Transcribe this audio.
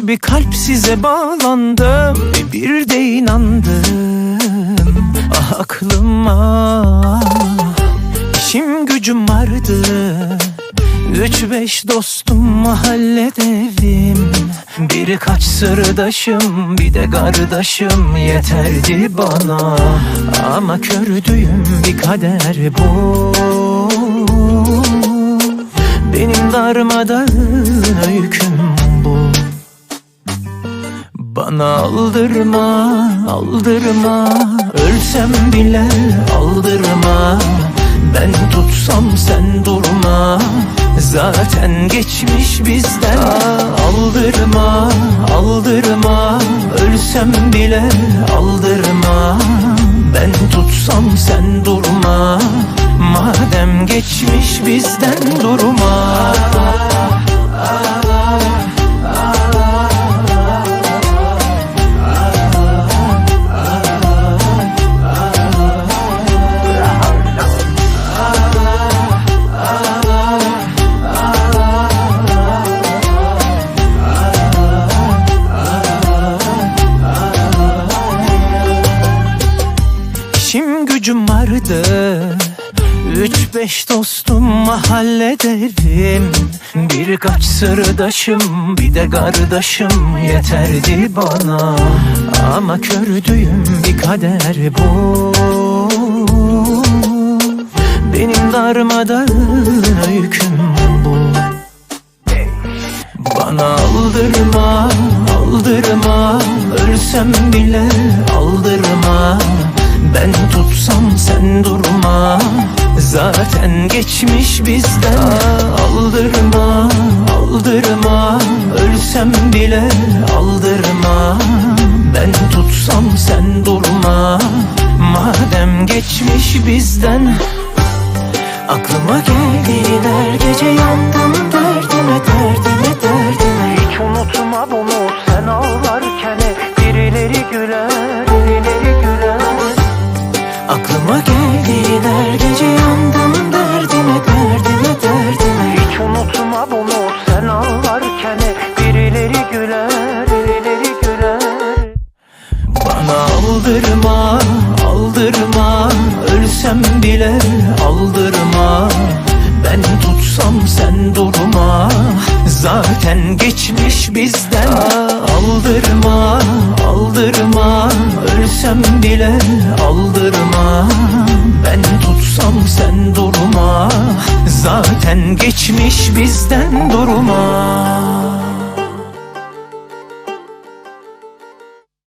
gibi kalp size bağlandım Ve bir de inandım. Ah aklıma İşim gücüm vardı. Üç beş dostum mahallede evim Birkaç sırdaşım bir de kardeşim. Yeterdi bana. Ama kördüğüm bir kader bu. Benim darmadağın bu Bana aldırma, aldırma. Ölsem bile aldırma. Ben tutsam sen durma. Zaten geçmiş bizden. Aldırma, aldırma. Ölsem bile aldırma vardı. Üç beş dostum mahallede evim Birkaç sırdaşım bir de kardeşim yeterdi bana. Ama kördüğüm bir kader bu. Benim darmadağın öyküm bu. Bana aldırma, aldırma. Ölsem bile aldırma Zaten geçmiş bizden Aldırma, aldırma. Ölsem bile aldırma. Ben tutsam sen durma. Madem geçmiş bizden Aklıma geldiler gece yandım. Derdime derdime derdime Hiç unutma bunu sen ağlarken aldırma aldırma. Ölsem bile aldırma. Ben tutsam sen durma. Zaten geçmiş bizden. Aldırma aldırma. Ölsem bile aldırma. Ben tutsam sen durma. Zaten geçmiş bizden durma